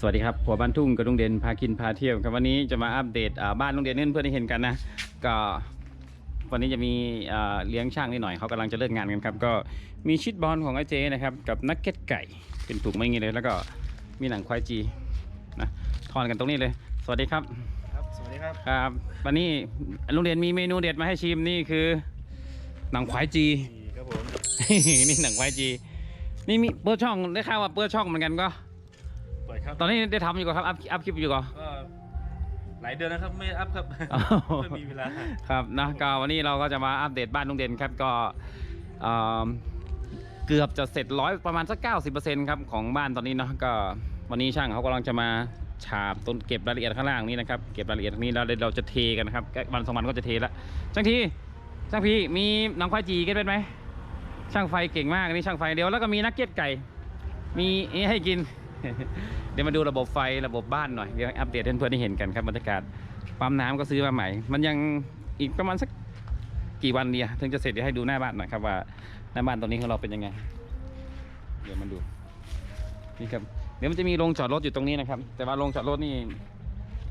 สวัสดีครับหัวบ้านทุ่งกับลุงเด่นพากินพาเที่ยวครับวันนี้จะมาอัปเดตอ่าบ้านลุงเด่นเพื่อนๆได้เห็นกันนะก็วันนี้จะมีอ่าเลี้ยงช่างนิดหน่อยเขากำลังจะเลิกงานกันครับก็มีชิดบอลของไอ้เจนะครับกับนักเก็ตไก่เป็นถุงไม่งี้เลย แล้วก็มีหนังควายจีนะทอนกันตรงนี้เลย สวัสดีครับครับสวัสดีครับครับวันนี้ลุงเด่นมีเมนูเด็ดมาให้ชิมนี่คือ หนังควายจีดีครับผมนี่หนังควายจีนี่มีเปิดช่องได้ข่าวว่าเปิดช่องเหมือนกันก็ปล่อย ครับ ตอนนี้ได้ทำอยู่ก่อนครับ อัพอัพคลิปอยู่ก่อน ก็หลายเดือนนะครับไม่อัพครับอ๋อไม่มีเวลา ครับนะก็วันนี้เราก็จะมาอัปเดตบ้านลุงเด่นครับก็เอ่อเกือบจะเสร็จร้อยประมาณสัก 90%ครับของบ้านตอนนี้เนาะก็วันนี้ช่างเขากำลังจะมาฉาบต้นเก็บรายละเอียดข้างล่างนี้นะครับเก็บรายละเอียดตรงนี้แล้วเดี๋ยวเราจะเทกันนะครับใกล้วันสองวันก็จะเทแล้วช่างทีช่างพี่มีหนังควายจีกันเป็นไหมช่างไฟเก่งมากนี่ช่างไฟเดียวแล้วก็มีนักเก็ตไก่ มีนี่ให้กิน เดี๋ยวมาดูระบบไฟระบบบ้านหน่อย เดี๋ยวอัปเดตให้เพื่อนๆได้เห็นกันครับบรรยากาศ ปั๊มน้ำก็ซื้อมาใหม่ มันยังอีกประมาณสักกี่วันเดียถึงจะเสร็จเดี๋ยวให้ดูหน้าบ้านหน่อยครับว่าหน้าบ้านตอนนี้ของเราเป็นยังไง เดี๋ยวมาดู นี่ครับ เดี๋ยวมันจะมีโรงจอดรถอยู่ตรงนี้นะครับ แต่ว่าโรงจอดรถนี่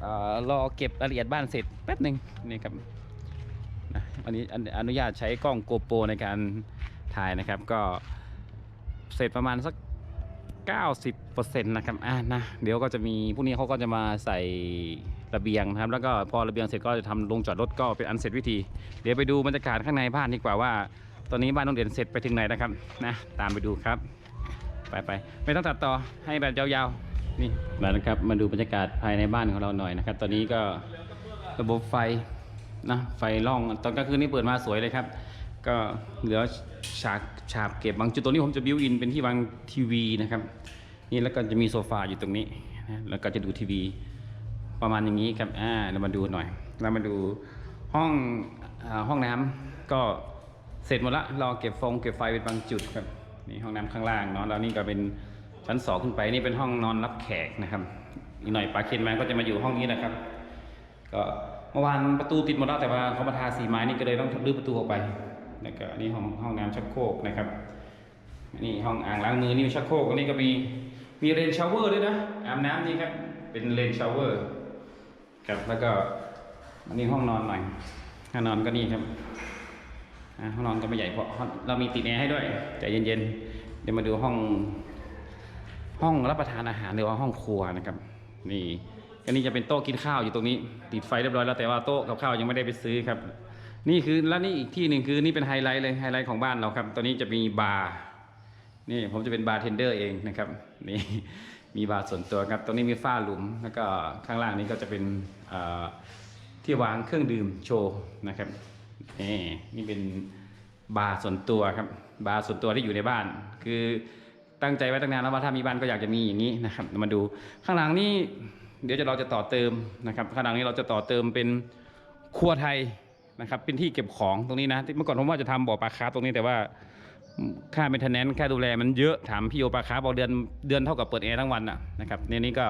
เอ่อรอเก็บรายละเอียดบ้านเสร็จแป๊บหนึ่งนี่ครับนะอันนี้อนุญาตใช้กล้องโกโปรในการถ่ายนะครับ ก็เสร็จประมาณสัก 90%นะครับอ่านะเดี๋ยวก็จะมีพวกนี้เขาก็จะมาใส่ระเบียงนะครับ แล้วก็พอระเบียงเสร็จก็จะทำโรงจอดรถก็เป็นอันเสร็จพิธี เดี๋ยวไปดูบรรยากาศข้างในบ้านดีกว่าว่า ตอนนี้บ้านน้องเด่นเสร็จไปถึงไหนนะครับนะตามไปดูครับ ไปไปไม่ต้องตัดต่อให้แบบยาวๆนี่มาแล้วครับมาดูบรรยากาศภายในบ้านของเราหน่อยนะครับ ตอนนี้ก็ระบบไฟนะไฟล่องตอนกลางคืนนี่เปิดมาสวยเลยครับ ก็เหลือฉากฉาบเก็บบางจุดตรงนี้ผมจะบิวอินเป็นที่วางทีวีนะครับ นี่แล้วก็จะมีโซฟาอยู่ตรงนี้นะแล้วก็จะดูทีวีประมาณอย่างนี้ครับอ่าเรามาดูหน่อยเรามาดูห้องอห้องน้ำก็เสร็จหมดละรอเก็บฟงเก็บไฟเป็นบางจุดครับนี่ห้องน้ำข้างล่างเนาะแล้วนี่ก็เป็นชั้นสองขึ้นไปนี่เป็นห้องนอนรับแขกนะครับอีกหน่อยปลาเคนแมนก็จะมาอยู่ห้องนี้นะครับ ก็เมื่อวานประตูติดหมดแล้วแต่ว่าเขามาทาสีไม้นี่ก็เลยต้องรื้อประตูออกไป แล้วก็อันนี้ห้องห้องน้ำชักโครกนะครับนี่ห้องอ่างล้างมือนี่มีชักโครกอันนี้ก็มีมีเรนชาวเวอร์ด้วยนะอาบน้ำนี่ครับเป็นเรนชาวเวอร์ครับแล้วก็อันนี้ห้องนอนหน่อยห้องนอนก็นี่ครับห้องนอนก็ไม่ใหญ่เพราะเรามีติดแอร์ให้ด้วยใจเย็นๆเดี๋ยวมาดูห้อง ห้องรับประทานอาหารหรือว่าห้องครัวนะครับ นี่อันนี้จะเป็นโต๊ะกินข้าวอยู่ตรงนี้ ติดไฟเรียบร้อยแล้วแต่ว่าโต๊ะกับข้าวยังไม่ได้ไปซื้อครับ นี่คือแล้วนี่อีกที่หนึ่งคือนี่เป็นไฮไลท์เลยไฮไลท์ของบ้านเราครับ ตอนนี้จะมีบาร์นี่ผมจะเป็นบาร์เทนเดอร์เองนะครับนี่มีบาร์ส่วนตัวครับตรงนี้มีฝ้าหลุมแล้วก็ข้างล่างนี้ก็จะเป็นที่วางเครื่องดื่มโชว์นะครับนี่นี่เป็นบาร์ส่วนตัวครับบาร์ส่วนตัวที่อยู่ในบ้าน คือตั้งใจไว้ตั้งนานแล้วว่าถ้ามีบ้านก็อยากจะมีอย่างนี้นะครับมาดูข้างหลังนี่เดี๋ยวจะเราจะต่อเติมนะครับ ข้างหลังนี้เราจะต่อเติมเป็นครัวไทย นะครับ เป็นที่เก็บของตรงนี้นะที่เมื่อก่อนผมว่าจะทำบ่อปลาคาร์ฟตรงนี้แต่ว่าค่าเมนเทนแนนค่าดูแลมันเยอะถามพี่โอปลาคาร์ฟบอกเดือนเดือนเท่ากับเปิดแอร์ทั้งวันอะนะครับในนี้ก็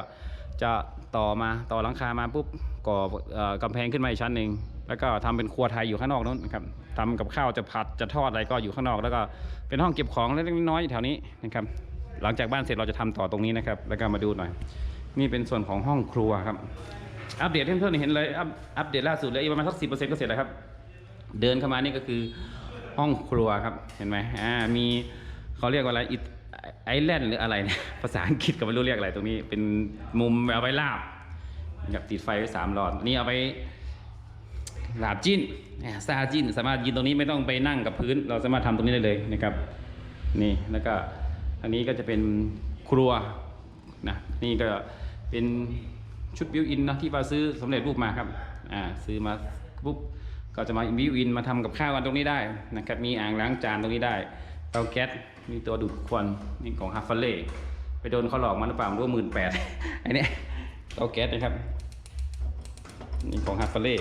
จะต่อมาต่อหลังคามาปุ๊บก่ออ่อกำแพงขึ้นมาอีกชั้นหนึ่งแล้วก็ทำเป็นครัวไทยอยู่ข้างนอกนู้นนะครับทำกับข้าวจะผัดจะทอดอะไรก็อยู่ข้างนอก แล้วก็เป็นห้องเก็บของเล็กน้อยแถวนี้นะครับหลังจากบ้านเสร็จเราจะทำต่อตรงนี้นะครับ แล้วก็มาดูหน่อย นี่เป็นส่วนของห้องครัวครับ อัปเดตให้เพื่อนๆเห็นเลยอัปเดตล่าสุดเลยอีกประมาณสักสิบเปอร์เซ็นต์ก็เสร็จแล้วครับ เดินเข้ามานี่ก็คือห้องครัวครับเห็นไหมอ่ามีเขาเรียกว่าอะไรไอแลนด์หรืออะไรเนี่ยภาษาอังกฤษก็ไม่รู้เรียกอะไรตรงนี้เป็นมุมเอาไว้ลาบกับติดไฟไว้สามหลอดนี่เอาไปลาบจิ้นซาจิ้น สามารถยืนตรงนี้ไม่ต้องไปนั่งกับพื้น เราสามารถทำตรงนี้ได้เลยนะครับ นี่แล้วก็อันนี้ก็จะเป็นครัวนะนี่ก็เป็น ชุดบิวอินนะที่ว่าซื้อสำเร็จรูปมาครับอ่าซื้อมาปุ๊บก็จะมาบิวอินมาทำกับข้าวกันตรงนี้ได้นะครับมีอ่างล้างจานตรงนี้ได้เตาแก๊สมีตัวดูดควันนี่ของฮาฟเฟเล่ไปโดนเขาหลอกมาหรือเปล่ารู้หมื่นแปดไอ้นี่เตาแก๊สนะครับนี่ของฮาฟเฟเล่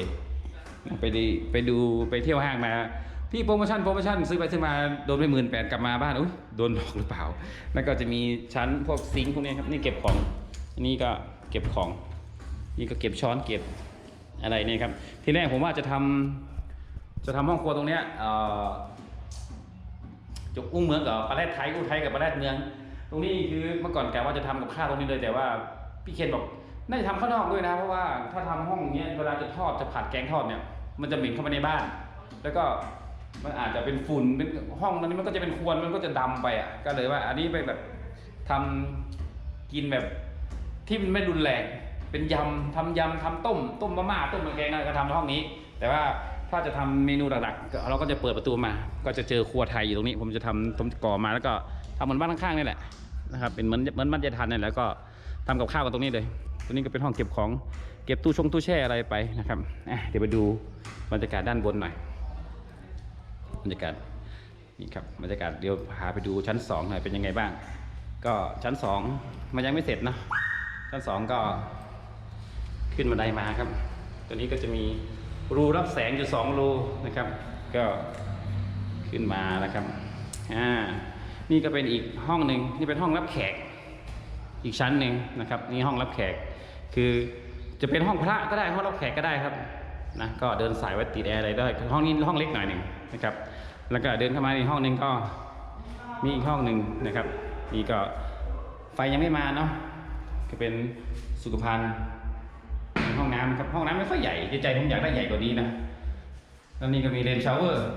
ไปดีไปดูไปเที่ยวห้างมาพี่โปรโมชั่นโปรโมชั่นซื้อไปซื้อมาโดนไปหมื่นแปดกลับมาบ้านอุ้ยโดนหลอกหรือเปล่า แล้วก็จะมีชั้นพวกซิงค์พวกนี้ครับนี่เก็บของอันนี้ก็เก็บของ นี่ก็เก็บช้อนเก็บอะไรเนี่ยครับ ทีแรกผมว่าจะทำจะทำห้องครัวตรงเนี้ยจะอุ้งเมืองกับประเทศไทยอุ้งไทยกับประเทศเมือง ตรงนี้คือเมื่อก่อนกะว่าจะทำกับข้าวตรงนี้เลย แต่ว่าพี่เคนบอกน่าจะทำข้างนอกด้วยนะ เพราะว่าถ้าทำห้องเนี้ยเวลาจะทอดจะผัดแกงทอดเนี่ย มันจะเหม็นเข้ามาในบ้าน แล้วก็มันอาจจะเป็นฝุ่นเป็นห้องนั้นมันก็จะเป็นควนมันก็จะดำไปอะก็เลยว่า อันนี้ไปแบบทำกินแบบที่มันไม่รุนแรง เป็นยำทำยำทำต้ม ต้มมาม่าต้มแกงอะไรก็ทำในห้องนี้ แต่ว่าถ้าจะทำเมนูหลักๆก็เราก็จะเปิดประตูมา ก็จะเจอครัวไทยอยู่ตรงนี้ ผมจะทำต้มก่อมาแล้วก็ทำเหมือนบ้านข้างๆนี่แหละนะครับเป็นเหมือนเหมือนบ้านยายทันนี่แหละแล้วก็ทำกับข้าวกันตรงนี้เลยตรงนี้ก็เป็นห้องเก็บของเก็บตู้ชงตู้แช่อะไรไปนะครับเดี๋ยวไปดูบรรยากาศด้านบนหน่อยบรรยากาศนี่ครับบรรยากาศเดี๋ยวพาไปดูชั้นสองหน่อยเป็นยังไงบ้าง ก็ชั้นสองมันยังไม่เสร็จนะชั้นสองก็ ขึ้นบันไดมาครับ ตัวนี้ก็จะมีรูรับแสงอยู่สองรูนะครับ ก็ขึ้นมานะครับอ่านี่ก็เป็นอีกห้องหนึ่งนี่เป็นห้องรับแขก อีกชั้นหนึ่งนะครับ นี่ห้องรับแขก คือจะเป็นห้องพระก็ได้ห้องรับแขกก็ได้ครับนะก็เดินสายไว้ติดแอร์อะไรได้ห้องนี้ห้องเล็กหน่อยหนึ่งนะครับ แล้วก็เดินเข้ามาในห้องหนึ่งก็มีอีกห้องหนึ่งนะครับนี่ก็ไฟยังไม่มาเนาะก็เป็นสุขภัณฑ์ องน้ำครับ ห้องน้ำไม่ค่อยใหญ่ใจผมอยากได้ใหญ่กว่านี้นะแล้วนี่ก็มีเรนชาวเวอร์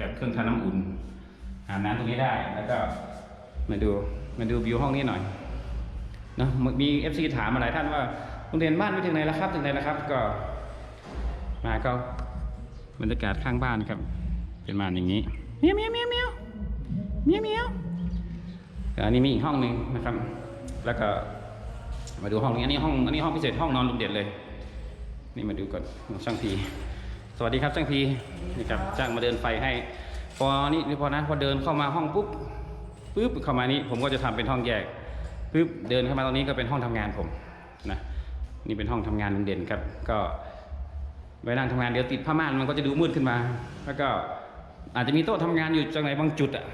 กับเครื่องทำน้ำอุ่นอาบน้ำตรงนี้ได้แล้วก็มาดูมาดูวิวห้องนี้หน่อยเนอะมีเอฟซีถามมาหลายท่านว่าโรงเรียนบ้านไปถึงไหนแล้วครับถึงไหนแล้วครับ ก็มาก็บรรยากาศข้างบ้านครับ เป็นมาอย่างนี้เมียวเมียวเมียวเมียวเมียวเมียวอันนี้มีอีกห้องหนึ่งนะครับ แล้วก็ มาดูห้องนี้อันนี้ห้องอันนี้ห้องพิเศษห้องนอนลุงเด่นเลย นี่มาดูก่อนช่างพีสวัสดีครับช่างพีนี่ครับจ้างมาเดินไฟให้ พอนี่พอนะพอเดินเข้ามาห้องปุ๊บปุ๊บเข้ามานี่ผมก็จะทำเป็นห้องแยกปึ๊บเดินเข้ามาตรงนี้ก็เป็นห้องทำงานผมนะนี่เป็นห้องทำงานลุงเด่นครับ ก็เวลานั่งทำงานเดี๋ยวติดผ้าม่านมันก็จะดูมืดขึ้นมา แล้วก็อาจจะมีโต๊ะทำงานอยู่จังไหนบางจุดอะ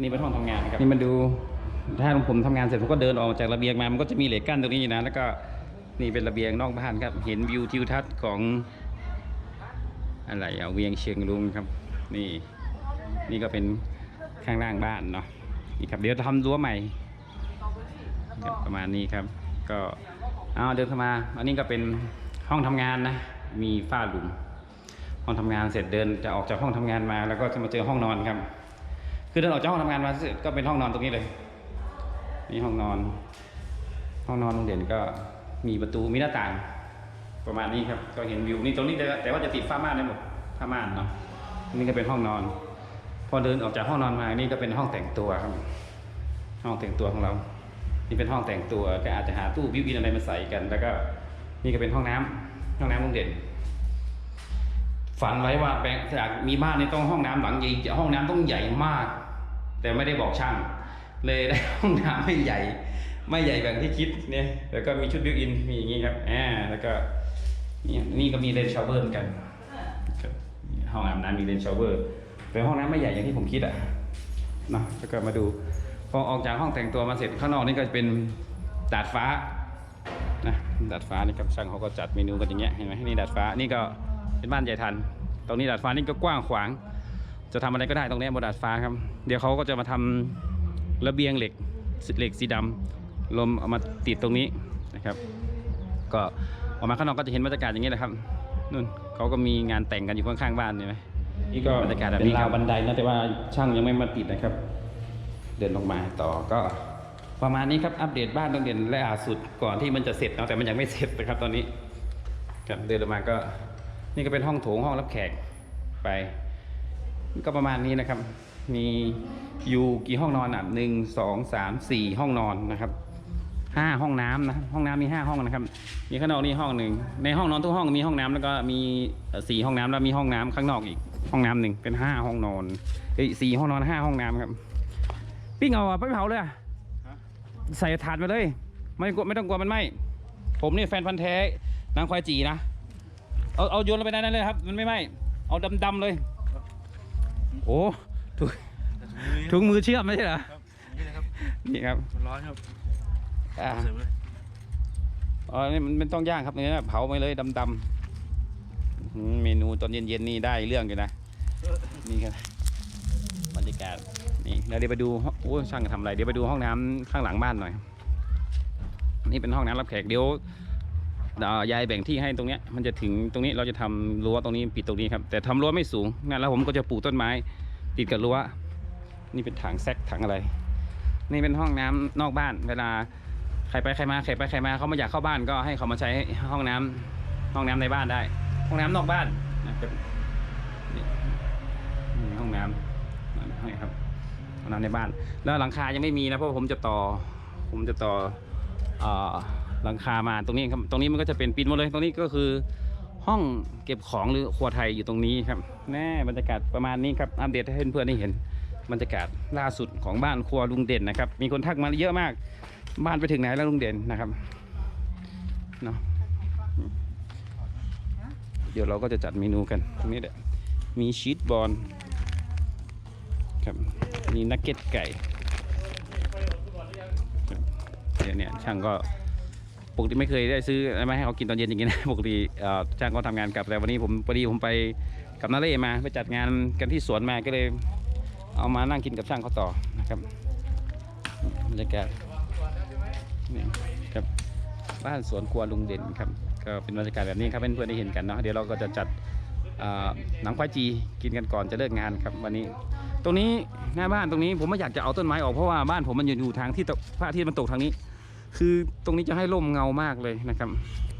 นี่เป็นห้องทำงานครับนี่มาดู ถ้าผมทำงานเสร็จผมก็เดินออกจากระเบียงมามันก็จะมีเหล็กกั้นตรงนี้นะ แล้วก็นี่เป็นระเบียงนอกบ้านครับ เห็นวิวทิวทัศน์ของอะไรอะเวียงเชียงรุงครับ นี่นี่ก็เป็นข้างล่างบ้านเนาะนี่ครับเดี๋ยวทำรั้วใหม่ประมาณนี้ครับ ก็เอาเดินเข้ามา อันนี้ก็เป็นห้องทำงานนะ มีฝ้าหลุม ห้องทำงานเสร็จเดินจะออกจากห้องทำงานมา แล้วก็จะมาเจอห้องนอนครับ คือเดินออกจากห้องทำงานมาเสร็จก็เป็นห้องนอนตรงนี้เลย นี่ห้องนอน ห้องนอนโรงเรียนก็มีประตูมีหน้าต่าง ประมาณนี้ครับ ก็เห็นวิวนี่ตรงนี้แต่แต่ว่าจะติดฝ้าม่านได้หมดผ้าม่านเนาะนี่ก็เป็นห้องนอน พอเดินออกจากห้องนอนมานี่ก็เป็นห้องแต่งตัวครับ ห้องแต่งตัวของเรา นี่เป็นห้องแต่งตัวก็อาจจะหาตู้บิวอินอะไรมาใส่กัน แล้วก็นี่ก็เป็นห้องน้ำห้องน้ำโรงเด่นฝันไว้ว่าแบงจากมีบ้านนี่ต้องห้องน้ำหลังใหญ่ห้องน้ำต้องใหญ่มาก แต่ไม่ได้บอกช่าง เลยได้ห้องน้ำไม่ใหญ่ ไม่ใหญ่แบบที่คิดเนี่ยแล้วก็มีชุดบิวอินมีอย่างงี้ครับอ่าแล้วก็นี่นี่ก็มีเลนชาวเวอร์เหมือนกันห้องอาบน้ำมีเลนชาวเวอร์แต่ห้องน้ำไม่ใหญ่อย่างที่ผมคิดอะนะแล้วก็มาดูพอออกจากห้องแต่งตัวมาเสร็จข้างนอกนี่ก็จะเป็นดาดฟ้านะดาดฟ้านี่ครับช่างเขาก็จัดเมนูกันอย่างเงี้ยเห็นไหมนี่ดาดฟ้านี่ก็เป็นบ้านยายทัน ตรงนี้ดาดฟ้านี่ก็กว้างขวาง จะทำอะไรก็ได้ตรงนี้บนดาดฟ้าครับ เดี๋ยวเขาก็จะมาทำ ระเบียงเหล็กเหล็กสีดำลมเอามาติดตรงนี้นะครับ ก็ออกมาข้างนอกก็จะเห็นบรรยากาศอย่างนี้แหละครับนู่นเขาก็มีงานแต่งกันอยู่ข้างๆบ้านเห็นไหมนี่ก็บรรยากาศแบบนี้ครับบันไดนะแต่ว่าช่างยังไม่มาติดนะครับ เดินลงมาต่อก็ประมาณนี้ครับอัปเดตบ้านต้องเด่นและล่าสุดก่อนที่มันจะเสร็จเนาะแต่มันยังไม่เสร็จนะครับตอนนี้ครับเดินลงมาก็นี่ก็เป็นห้องโถงห้องรับแขกไป ก็ประมาณนี้นะครับ มีอยู่กี่ห้องนอนอะหนึ่งสองสามสี่ห้องนอนนะครับห้าห้องน้ำนะห้องน้ำมีห้าห้องนะครับ มีข้างนอกนี่ห้องหนึ่งในห้องนอนทุกห้องมีห้องน้ำแล้วก็มีเอ่อสี่ห้องน้ำแล้วมีห้องน้ำข้างนอกอีกห้องน้ำหนึ่งเป็นห้าห้องนอนเอ้ยสี่ห้องนอนห้าห้องน้ำครับ ปิ้งเอาอะไปเผาเลยอะใส่ถาดมาเลย ไม่กลัวไม่ต้องกลัวมันไหมผมนี่แฟนพันธ์แท้นางควายจีนะเอาเอาโยนลงไปในนั้นเลยครับ มันไม่ไหมเอาดำๆเลย โอ้ ถุงถุงมือเชื่อมไม่ใช่เหรอครับนี่นะครับนี่ครับมันร้อนครับอ่าเสร็จเลยอ๋อนี่มันไม่ต้องย่างครับเนื้อเผาไปเลยดำๆอืมเมนูตอนเย็นๆนี่ได้เรื่องอยู่นะนี่ครับบรรยากาศนี่แล้วเดี๋ยวไปดูห้องโอ้ยช่างทำอะไรเดี๋ยวไปดูห้องน้ำข้างหลังบ้านหน่อย นี่เป็นห้องน้ำรับแขกเดี๋ยวเอ่อยายแบ่งที่ให้ตรงเนี้ยมันจะถึงตรงนี้เราจะทำรั้วตรงนี้ปิดตรงนี้ครับแต่ทำรั้วไม่สูงงั้นแล้วผมก็จะปลูกต้นไม้ ติดกับรั้วนี่เป็นถังแซกถังอะไร นี่เป็นห้องน้ำนอกบ้าน เวลาใครไปใครมาใครไปใครมาเขาไม่อยากเข้าบ้านก็ให้เขามาใช้ห้องน้ำห้องน้ำในบ้านได้ ห้องน้ำนอกบ้านนะครับนี่ห้องน้ำนี่ครับห้องน้ำในบ้าน แล้วหลังคายังไม่มีนะเพราะผมจะต่อ ผมจะต่อเอ่อหลังคามาตรงนี้ครับตรงนี้มันก็จะเป็นปิดหมดเลย ตรงนี้ก็คือ ห้องเก็บของหรือครัวไทยอยู่ตรงนี้ครับแน่บรรยากาศประมาณนี้ครับอัปเดตให้เพื่อนๆได้เห็นบรรยากาศล่าสุดของบ้านครัวลุงเด่นนะครับ มีคนทักมาเยอะมาก บ้านไปถึงไหนแล้วลุงเด่นนะครับเนาะเดี๋ยวเราก็จะจัดเมนูกันตรงนี้แหละมีชีสบอลครับมีนักเก็ตไก่เดี๋ยวเนี่ยช่างก็ ปกติไม่เคยได้ซื้อไม่ให้เขากินตอนเย็นอย่างนี้นะปกติช่างก็ทำงานกลับแต่วันนี้ผมพอดีผมไปกับนาเล่มาไปจัดงานกันที่สวนมาก็เลย เอามานั่งกินกับช่างเขาต่อนะครับบรรยากาศนี่ครับบ้านสวนครัวลุงเด่นครับก็เป็นบรรยากาศแบบนี้ครับเพื่อนๆได้เห็นกันเนาะเดี๋ยวเราก็จะจัดหนังควายจีกินกันก่อนจะเลิกงานครับวันนี้ ตรงนี้หน้าบ้านตรงนี้ผมไม่อยากจะเอาต้นไม้ออกเพราะว่าบ้านผมมันอยู่ทางที่พระอาทิตย์มันตกทางนี้ คือตรงนี้จะให้ร่มเงามากเลยนะครับ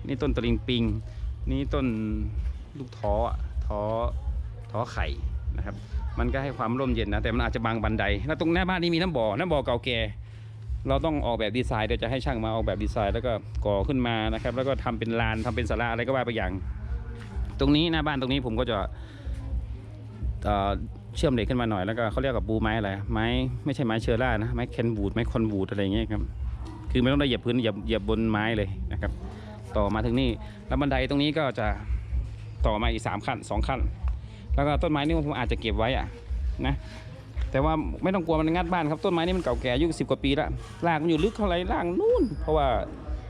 นี่ต้นตะลิงปิง นี่ต้นลูกท้อท้อท้อไข่นะครับ มันก็ให้ความร่มเย็นนะแต่มันอาจจะบางบันได แล้วตรงหน้าบ้านนี้มีน้ำบ่อน้ำบ่อเก่าแก่เราต้องออกแบบดีไซน์เดี๋ยวจะให้ช่างมาออกแบบดีไซน์แล้วก็ก่อขึ้นมานะครับ แล้วก็ทำเป็นลานทำเป็นศาลาอะไรก็ว่าไปอย่าง ตรงนี้หน้าบ้านตรงนี้ผมก็จะเชื่อมเหล็กขึ้นมาหน่อยแล้วก็เขาเรียกกับปูไม้อะไรไม้ไม่ใช่ไม้เชอร่านะไม้เคนบูดไม้คอนบูดอะไรอย่างเงี้ยครับ คือไม่ต้องได้เหยียบพื้นเหยียบเหยียบบนไม้เลยนะครับ ต่อมาถึงนี่แล้วบันไดตรงนี้ก็จะต่อมาอีกสามขั้นสองขั้น แล้วก็ต้นไม้นี่ผมอาจจะเก็บไว้อะนะแต่ว่าไม่ต้องกลัวมันงัดบ้านครับต้นไม้นี่มันเก่าแก่อายุสิบกว่าปีแล้วรากมันอยู่ลึกเท่าไหรรากนู่น เพราะว่า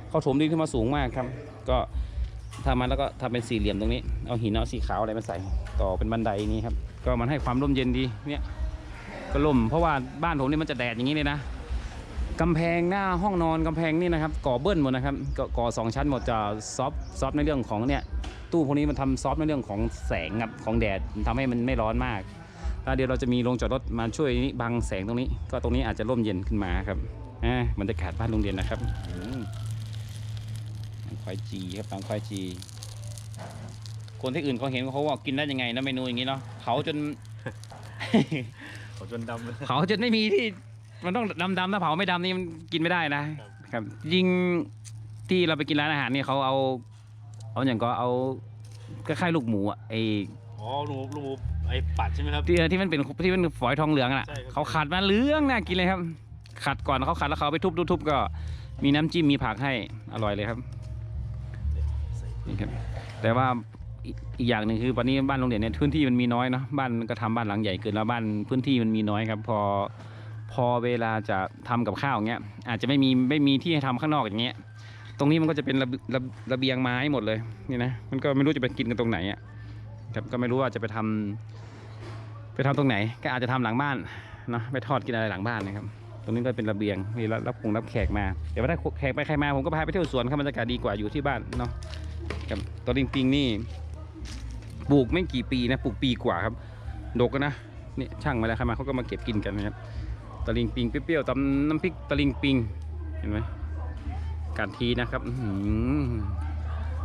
เขาถมดินขึ้นมาสูงมากครับ ก็ทำมาแล้วก็ทำเป็นสี่เหลี่ยมตรงนี้เอาหินเอาสีขาวอะไรมาใส่ต่อเป็นบันไดนี้ครับก็มันให้ความร่มเย็นดีเนี่ยก็ร่มเพราะว่าบ้านผมนี่มันจะแดดอย่างนี้เลยนะ กำแพงหน้าห้องนอนกำแพงนี่นะครับก่อเบิ้ลหมดนะครับก่อก่อสองชั้นหมดจะซอฟซอฟในเรื่องของเนี่ยตู้พวกนี้มันทำซอฟในเรื่องของแสงครับของแดดทำให้มันไม่ร้อนมากแล้วเดี๋ยวเราจะมีโรงจอดรถมาช่วยบังแสงตรงนี้ ก็ตรงนี้อาจจะร่มเย็นขึ้นมาครับอ่าบรรยากาศบ้านโรงเรียนนะครับอืมตังควายจีครับตังควายจี คนที่อื่นเขาเห็นเขาว่ากินได้ยังไงนะเมนูอย่างนี้เนาะเผาจนขอจนดำเลยเผาจนไม่มีที่ มันต้องดำดำๆถ้าเผาไม่ดำนี่มันกินไม่ได้นะ ครับ ยิ่งที่เราไปกินร้านอาหารนี่เขาเอา เอาอย่างก็เอาคล้ายๆลูกหมูอะไออ๋อลูกลูกไอ้ปัดใช่ไหมครับ ที่ที่มันเป็นที่มันฝอยทองเหลืองอะใช่ครับเขาขัดมาเหลืองน่ากินเลยครับ ขัดก่อนเขาขัดแล้วเขาเอาไปทุบๆๆก็ มีน้ำจิ้มมีผักให้อร่อยเลยครับนี่ครับ แต่ว่าอีกอีกอย่างหนึ่งคือวันนี้บ้านโรงเรียนเนี่ยพื้นที่มันมีน้อยเนาะบ้านก็ทำบ้านหลังใหญ่เกินแล้วบ้านพื้นที่มันมีน้อยครับ พอ พอเวลาจะทำกับข้าวอย่างเงี้ยอาจจะไม่มีไม่มีที่ให้ทำข้างนอกอย่างเงี้ย ตรงนี้มันก็จะเป็นระเบระระเบียงไม้หมดเลยนี่นะมันก็ไม่รู้จะไปกินกันตรงไหนอะครับก็ไม่รู้ว่าจะไปทำไปทำตรงไหน ก็อาจจะทำหลังบ้านเนาะไปทอดกินอะไรหลังบ้านนะครับ ตรงนี้ก็เป็นระเบียงมีรับรับคงรับแขกมาเดี๋ยวถ้าแขกไปใครมาผมก็พาไปเที่ยวสวนครับบรรยากาศดีกว่าอยู่ที่บ้านเนาะครับตัวลิงปิงนี่ปลูกไม่กี่ปีนะปลูกปีกว่าครับดกนะนี่ช่างมาแล้วใครมาเขาก็มาเก็บกินกันนะครับ ตะลิงปิงเปรี้ยวๆตำน้ำพริกตะลิงปิงเห็นไหมการทีนะครับอื้อหือ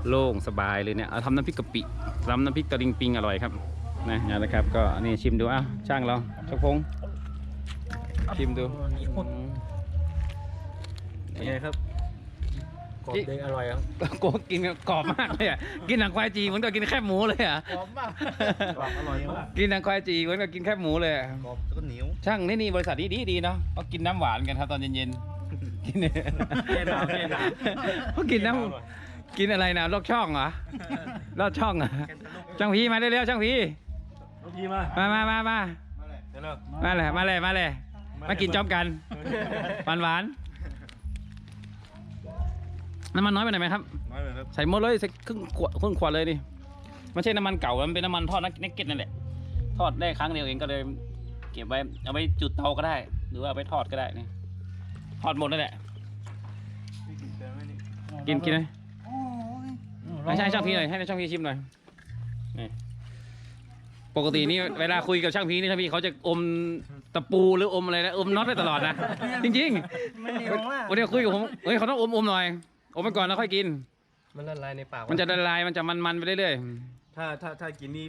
โล่งสบายเลยเนี่ยเอาทำน้ำพริกกะปิทำน้ำพริกตะลิงปิงอร่อยครับนะนี่นแหละครับ ก็นี่ชิมดูอะช่างเราชักพงษ์ชิมดูอืมเป็นไงครับกร อบเด็กอร่อยครับโกกินกรอบมากเลยอะ กินหนังควายจีเหมือนกับกินแคบหมูเลยอะ กรอบมากกรอบอร่อยมากกินหนังควายจีเหมือนกับกินแคบหมูเลยอะกรอบแล้วก็เหนียว ช่างนี่นี่บริษัทนี้ดีดีๆเนาะเขากินน้ำหวานกันครับตอนเย็นๆ กินแค่น้ำแค่น้ำเขากินน้ำกินอะไรนะลอกช่องเหรอลอกช่องเหรอช่างพีมาเร็วๆช่างพีลูกพี่มา มามามามาเดี๋ยวเร็วมาเลยมาเลยมาเลยมากินจ้อมกันหวานหวานๆ น้ำมันน้อยไปหน่อยไหมครับ น้อยเลยครับ ใส่หมดเลยใส่ครึ่งขวดครึ่งขวดเลยดิไม่ใช่น้ำมันเก่ามันเป็นน้ำมันทอดนักเก็ตนั่นแหละ ทอดได้ครั้งเดียวเองก็เลย เก็บไว้เอาไว้จุดเตาก็ได้ หรือว่าเอาไปทอดก็ได้นี่ทอดหมดนั่นแหละพี่กินเต็มไหมกินกินเลยโอ้ยให้ให้ช่างพีหน่อยให้ช่างพีชิมหน่อยนี่ปกตินี่เวลาคุยกับช่างพีนี่ช่างพีเขาจะอมตะปูหรืออมอะไรนะอมน็อตได้ตลอดนะจริงมันเหนียวมากๆวันนี้คุยกับผมเฮ้ยเขาต้องอมอมหน่อย อมไปก่อนแล้วค่อยกิน มันละลายในปากมันจะละลายมันจะมันๆไปเรื่อยถ้าถ้าถ้ากินนี่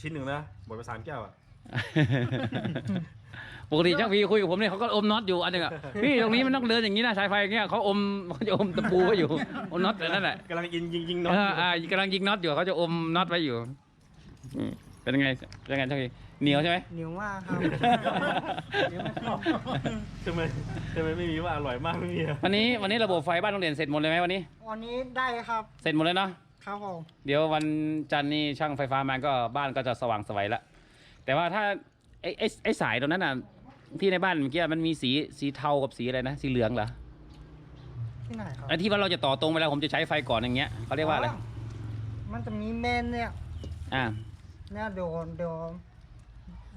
ชิ้นหนึ่งนะหมดไปสามแก้วอะ ๆ ปกติช่างพีคุยกับผมเนี่ยเขาก็อมน็อตอยู่อันหนึงอะพี่ตรงนี้มันต้องเดินอย่างนี้นะสายไฟอย่างเงี้ยเขาอมเขาจะอมตะปูไว้อยู่อมน็อตแต่นั่นแหละกำลังยิงยิงยิงน็อเอตออ่ากำลังยิงน็อตอยู่เขาจะอมน็อตไว้อยู่อืมเป็นไงเป็นไงช่างพี เหนียวใช่ไหม เหนียวมากครับ เหนียวมากครับ ทำไมทำไมไม่มีว่าอร่อยมากไม่มีอะวันนี้วันนี้ระบบไฟบ้านโรงเรียนเสร็จหมดเลยไหมวันนี้ วันนี้ได้ครับ เสร็จหมดเลยเนาะ ครับผม เดี๋ยววันจันทร์นี่ช่างไฟฟ้ามาก็บ้านก็จะสว่างไสวัยละ แต่ว่าถ้าไอ้ไอ้ไอ้สายตรงนั้นน่ะที่ในบ้านเมื่อกี้มันมีสีสีเทากับสีอะไรนะสีเหลืองเหรอ ที่ไหนครับไอ้ที่ว่าเราจะต่อตรงเวลาผมจะใช้ไฟก่อนอย่างเงี้ยเขาเรียกว่าอะไร มันจะมีเมนเนี่ย อ่า เนี่ยเดี๋ยวเดี๋ยว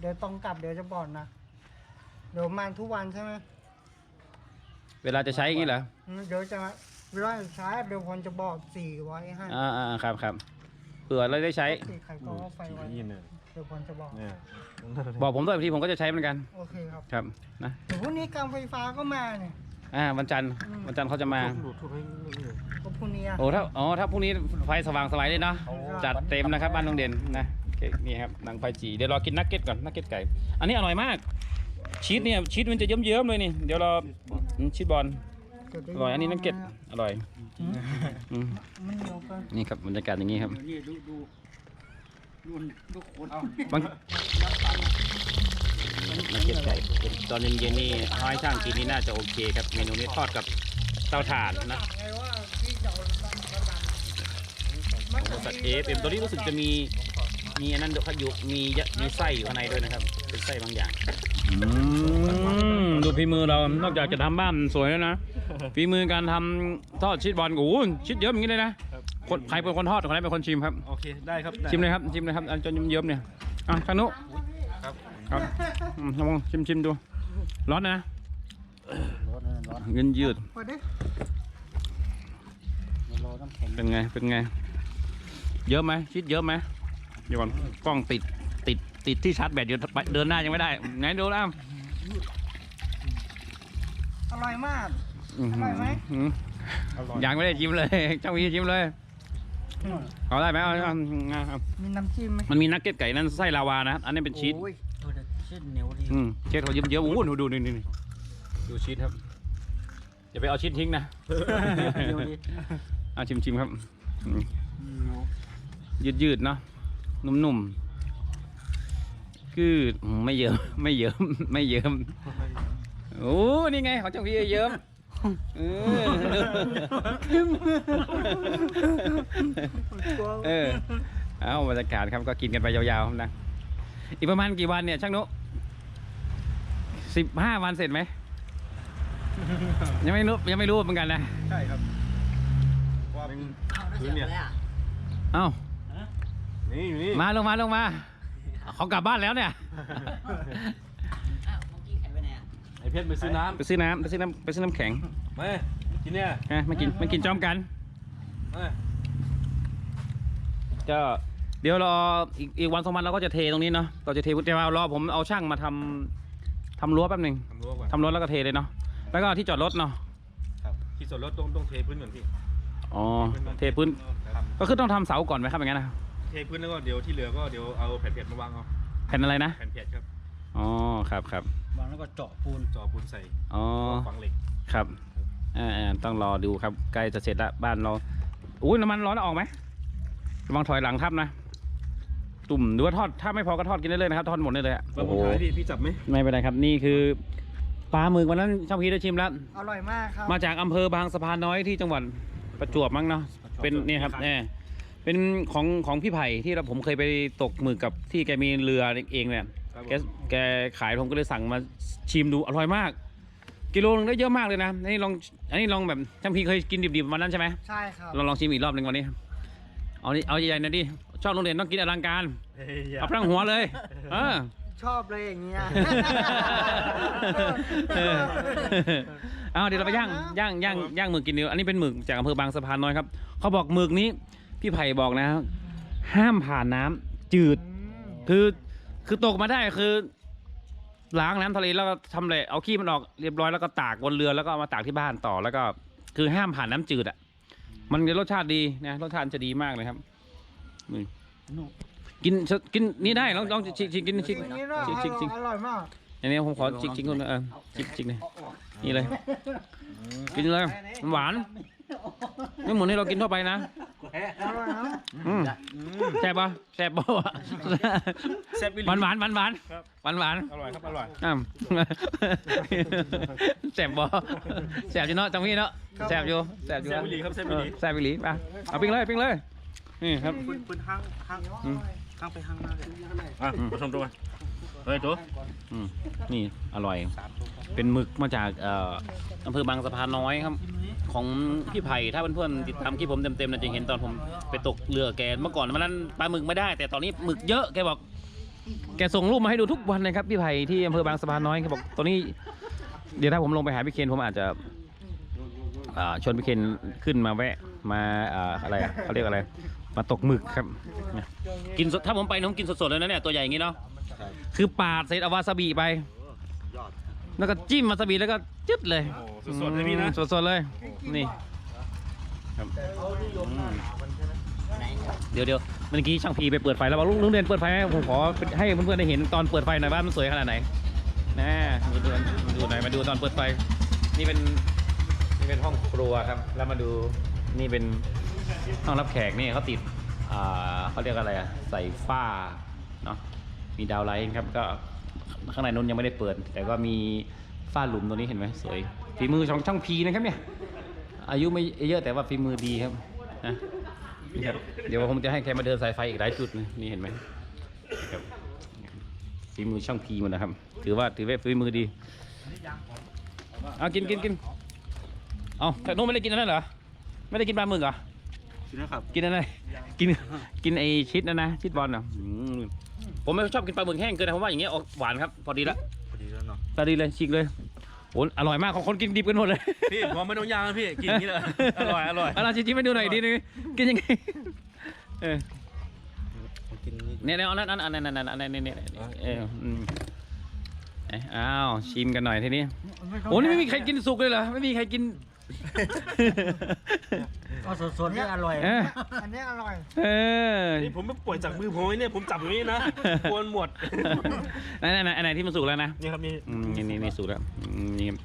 เดี๋ยวต้องกลับเดี๋ยวจะบอกนะ เดี๋ยวมาทุกวันใช่ไหมเวลาจะใช้อย่างงี้เหรออืมเดี๋ยวจะเวลาใช้เดี๋ยวผมจะบอกสีไว้ให้อ่าอ่าครับครับเผื่อเราได้ใช้ สีไข่ก็เอาไฟไว้นี่เนี่ยเดี๋ยวผมจะบอก เนี่ยบอกผมด้วยบางทีผมก็จะใช้เหมือนกันโอเคครับครับนะเดี๋ยวพรุ่งนี้การไฟฟ้าก็มาเนี่ย อ่าวันจันทร์อืม วันจันทร์เขาจะมา ดูดทุบให้นี่เลยก็พรุ่งนี้อะ โอ้ถ้าอ๋อถ้าพรุ่งนี้ไฟสว่างสวายเลยเนาะโอ้จัดเต็มนะครับบ้านโรงเรียนนะ โอเคนี่ครับหนังไฟจีเดี๋ยวรอกินนักเก็ตก่อนนักเก็ตไก่ อันนี้อร่อยมาก ชีสเนี่ยชีสมันจะเยิ้มๆเลยนี่เดี๋ยวรออืมชีสบอลเดี๋วได้อร่อยอันนี้นักเก็ตอร่อยอืมมันเหนียวเกันนี่ครับบรรยากาศอย่างนี้ครับ นี่ดูดูดูดูคนบางนักเก็ตไก่ตอนเย็นๆนี่เอาให้ช่างกินนี่น่าจะโอเคครับเมนูนี้ทอดกับเตาถ่านนะไงว่าพี่จะเอาดันกระดันของบริษัทเอฟเอ็มตัวนี้รู้สึกจะมี มีอันนั้นด้วยครับอยู่มียะมีไส้อยู่ข้างในด้วยนะครับ เป็นไส้บางอย่างดูฝีมือเรา นอกจากจะทำบ้านสวยแล้วนะฝีมือการทำทอดชีสบอลโอ้โหชีสเยอะอย่างนี้เลยนะคนใครเป็นคนทอดคนไหนเป็นคนชิมครับ โอเคได้ครับได้ชิมเลยครับชิมเลยครับอันจนเยิ้มๆเนี่ยอะชานุครับครับอืมลองชิมชิมดู ร้อนนะร้อนร้อนเงินยืดเปิดดิรอน้ำแข็งเป็นไงเป็นไง เยอะไหมชีสเยอะไหม เดี๋ยวก่อนกล้องติดติดติดที่ชาร์จแบตอยู่ไปเดินหน้ายังไม่ได้ ไหนดูแล้วอร่อยมากอื้ออร่อยไหมหืออร่อยยังไม่ได้ชิมเลยเจ้าวีชิมเลยเอาได้ไหมเอาเอาเอาเอามีน้ำจิ้มไหมมันมีนักเก็ตไก่นั่นไส้ลาวานะอันนี้เป็นชีสโอ้ยเออแต่ชีสเหนียวดีอืมชีสเขาเยิ้มๆโอ้โหดูดูนี่นี่นี่ดูชีสครับอย่าไปเอาชีสทิ้งนะเหนียวดีเอาชิมชิมครับอืมเหนียวยืดยืดๆเนาะ นุ่มๆคืออืมไม่เยิ้มไม่เยิ้มไม่เยิ้มโอ้นี่ไงของเจ้าพี่เยิ้มเออเออเอาบรรยากาศครับก็กินกันไปยาวๆนะอีกประมาณกี่วันเนี่ยช่างนุสิบห้าวันเสร็จไหมยังไม่รู้ยังไม่รู้เหมือนกันนะ ใช่ครับว่าเป็นพื้นเนี่ยเอ้า นี่อยู่นี่มาลงมาลงมาเขากลับบ้านแล้วเนี่ย อ้าวเมื่อกี้ไข่ไปไหนอะไอเพชรไปซื้อน้ไปซื้อน้ำไปซื้อน้ำไปซื้อน้ำแข็งำมากินเนี่ยฮะมากินมากินจอมกันมาก็เดี๋ยวรออีกอีกวันสองวันเราก็จะเทตรงนี้เนาะก็จะเทแต่ว่ารอผมเอาช่างมาทำทำรั้วแป๊บหนึ่งทำรั้วก่อนทำรั้วแล้วก็เทเลยเนาะแล้วก็ที่จอดรถเนาะครับที่ส่วนรถต้องต้องเทพื้นก่อนพี่อ๋อเทพื้นครับก็คือต้องทำเสาก่อนไหมครับอย่างนั้นนะ เทพื้นแล้วก็เดี๋ยวที่เหลือก็เดี๋ยวเอาแผ่นเพชรมาวางเอาแผ่นอะไรนะ แผ่นเพชรครับอ๋อ ครับครับวางแล้วก็เจาะปูนจ่อปูนใส่อ๋อ ฝังเหล็กครับอ่าๆต้องรอดูครับ ใกล้จะเสร็จละบ้านเราอุ้ยน้ำมันร้อนออกไหมระวังถอยหลังทับนะ ตุ่มหรือว่าทอด ถ้าไม่พอก็ทอดกินได้เลยนะครับ ทอดหมดได้เลยอะแล้วโอ้ผมโหถ่ายพี่พี่จับไหมไม่เป็นไรครับ นี่คือปลาหมึกวันนั้นช่างพีได้ชิมแล้ว อร่อยมากครับ มาจากอำเภอบางสะพานน้อยที่จังหวัดประจวบมั้งเนาะ เป็นเนี่ยครับเนี่ย เป็นของของพี่ไผ่ที่เราผมเคยไปตกหมึกกับที่แกมีเรือเองเนี่ยครับผมแกแกขายผมก็เลยสั่งมาชิมดูอร่อยมาก กิโลนึงได้เยอะมากเลยนะอันนี้ลองอันนี้ลองแบบช่างพีเคยกินดิบๆวันนั้นใช่ไหมใช่ครับลองลองชิมอีกรอบหนึ่งวันนี้ เอานี่เอาใหญ่ๆหนะดิชอบโรงเรียนต้องกินอลังการเฮ้ยอย่าเอาพลังหัวเลยเออชอบเลยอย่างเงี้ยเออเอาเดี๋ยวเราไปย่างย่างย่างย่างหมึกกินดีกว่าอันนี้เป็นหมึกจากอำเภอบางสะพานน้อยครับเขาบอกหมึกนี้ พี่ไผ่บอกนะ ห้ามผ่านน้ำจืด คือคือตกมาได้คือ ล้างน้ำทะเลแล้วก็ทำเลยเอาขี้มันออกเรียบร้อยแล้วก็ตากบนเรือแล้วก็เอามาตากที่บ้านต่อแล้วก็ คือห้ามผ่านน้ำจืดอะ มันจะรสชาติดีนะรสชาติจะดีมากเลยครับนี่หนูกินกินนี่ได้ลองลองชิกชิกกินชิกอย่างนี้ด้วยชิกชิกชิกอร่อยมากอันนี้ผมขอชิกชิกคนเออชิกชิกเลยนี่เลย กินเลยมันหวานไม่เหมือนที่เรากินทั่วไปนะอร่อยนะอืม แซ่บปะแซ่บปะวะแซ่บวิลหวานหวานหวานหวานครับ หวานหวานอร่อยครับอร่อย อ้าวแซ่บบ่แซ่บอยู่เนาะจังพี่เนาะแซ่บอยู่แซ่บอยู่แซ่บวิลีครับแซ่บวิลี เออแซ่บวิลีป่ะเอาปิ้งเลยปิ้งเลยนี่ครับ ปืนปืนห้างห้างอืม ห้างไปห้างมาเลยอะมาชมตัวกันเฮ้ยตัวอืมนี่อร่อย เป็นหมึกมาจากเอ่ออำเภอบางสะพานน้อยครับ ของพี่ไผ่ถ้าเพื่อนๆติดตามคลิปผมเต็มๆนะจะเห็นตอนผมไปตกเรือแกเมื่อก่อนมันนั้นปลาหมึกไม่ได้ แต่ตอนนี้หมึกเยอะแกบอก แกส่งรูปมาให้ดูทุกวันนะครับพี่ไผ่ที่อำเภอบางสะพานน้อยแกบอกตอนนี้ เดี๋ยวถ้าผมลงไปหาพี่เคนผมอาจจะอ่าชวนพี่เคนขึ้นมาแวะมาอ่าอะไรอะเขาเรียกอะไร มาตกหมึกครับ กินสดถ้าผมไปผมกินสดๆเลยนะเนี่ยตัวใหญ่อย่างงี้เนาะคือปาดเสร็จเอาวาซาบิไป แล้วก็จิ้มวาซาบิแล้วก็จึ๊ดเลยโอ้สดๆเลยพี่นะ อืมสดๆเลย นี่ครับอืมเดี๋ยวเดี๋ยวเมื่อกี้ช่างพีไปเปิดไฟแล้วบอกลุงลุงเด่นเปิดไฟให้ผมขอให้เพื่อนๆได้เห็นตอนเปิดไฟหน่อยว่ามันสวยขนาดไหนนะมาดูมาดูหน่อยมาดูตอนเปิดไฟ นี่เป็นนี่เป็นห้องครัวครับ แล้วมาดูนี่เป็น ห้องรับแขกนี่เขาติดอ่าเขาเรียกอะไรอะใส่ฝ้าเนาะมีดาวไลท์ครับก็ ข้างในนู้นยังไม่ได้เปิด แต่ก็มีฝ้าหลุมตัวนี้เห็นไหมสวยฝีมือของช่างพีนะครับเนี่ย อายุไม่เยอะแต่ว่าฝีมือดีครับนะนี่ครับเดี๋ยวผมจะให้แกมาเดินสายไฟอีกหลายจุดนะนี่เห็นไหมครับฝีมือช่างพีหมดนะครับ ถือว่าถือว่าฝีมือดีเอากินกินกินเอาแต่นู้นไม่ได้กินอันนั้นเหรอไม่ได้กินปลาหมึกเหรอกินนะครับกินอะไรกินกินไอชิดนะนะชิดบอลเหรออืม ผมไม่ชอบกินปลาหมึกแห้งเกินนะผมว่าอย่างเงี้ยออกหวานครับพอดีละพอดีแล้วเนาะพอดีเลยฉีกเลยโอ้อร่อยมากของคนกินดิบกันหมดเลยพี่ผมไม่ต้องย่างนะพี่กินอย่างนี้เลยอร่อยอร่อยเอาล่ะชิมๆให้ดูหน่อยดีนึงกินยังไงเออผมกินนี่เนี่ยเนี่ยเอานั่นอันอันนั้นอันนั้นอันนั้นเนี่ยเนี่ยเอออืมเอ้ยอ้าวชิมกันหน่อยทีนี้โอ้นี่ไม่มีใครกินสุกเลยเหรอไม่มีใครกิน ก็สดๆนี่อร่อย เออ อันนี้อร่อย เออนี่ผมไม่ปล่อยจากมือผมเนี่ยผมจับอย่างนี้นะกวนหมดไหนไหนไหนอันไหนที่มันสุกแล้วนะนี่ครับนี่อืมนี่นี่นี่สุกแล้วอืมนี่ครับ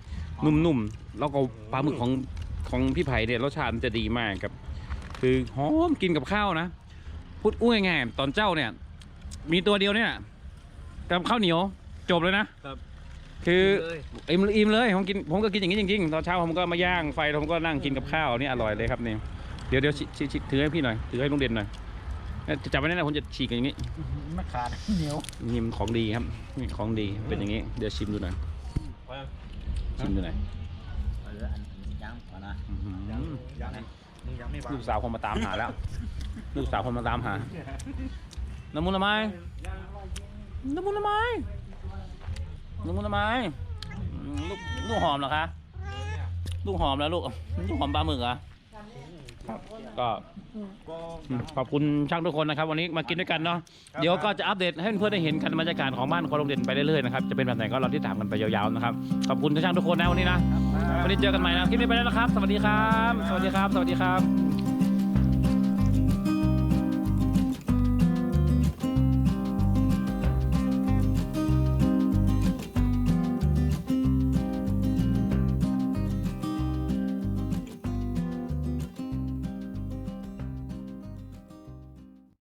นุ่มๆแล้วก็ปลาหมึกของของพี่ไผ่เนี่ยรสชาติมันจะดีมากครับ คือหอมกินกับข้าวนะพูดอุ้ยง่ายๆตอนเจ้าเนี่ย มีตัวเดียวเนี่ยกับข้าวเหนียวจบเลยนะ ครับ คืออิ่มอิ่มเลยผมกินผมก็กินอย่างนี้จริงๆตอนเช้าผมก็มาย่างไฟแล้วผมก็นั่งกินกับข้าวนี่อร่อยเลยครับนี่เดี๋ยวเดี๋ยวชิชิชิถือให้พี่หน่อยถือให้ลุงเด่นหน่อยเอ้ยจับไว้นั่นนะผมจะฉีกอย่างนี้ไม่ขาดเหนียวนี่มันของดีครับนี่ของดีเป็นอย่างนี้ เดี๋ยวชิมดูหน่อยพอยังชิมดูหน่อยเอออันย่างก่อนนะอื้อหือมึงยังไม่วางลูกสาวคนมาตามหาแล้ว ลูกสาวคนมาตามหาน้ำมูลละไม้น้ำมูลละไม้ น้ำมูลละไม้อืมลูกลูกหอมเหรอคะ ลูกหอมแล้วลูก ลูกหอมปลาหมึกเหรอครับก็ก็อืมขอบคุณช่างทุกคนนะครับ วันนี้มากินด้วยกันเนาะเดี๋ยวก็จะอัปเดตให้เพื่อนๆได้เห็นกันบรรยากาศของบ้านคอโรงเรียนไปเรื่อยๆนะครับจะเป็นแบบไหนก็เราที่ตามกันไปยาวๆนะครับขอบคุณช่างทุกคนนะวันนี้นะวันนี้เจอกันใหม่นะคลิปนี้ไปแล้วนะครับ สวัสดีครับ สวัสดีครับ สวัสดีครับ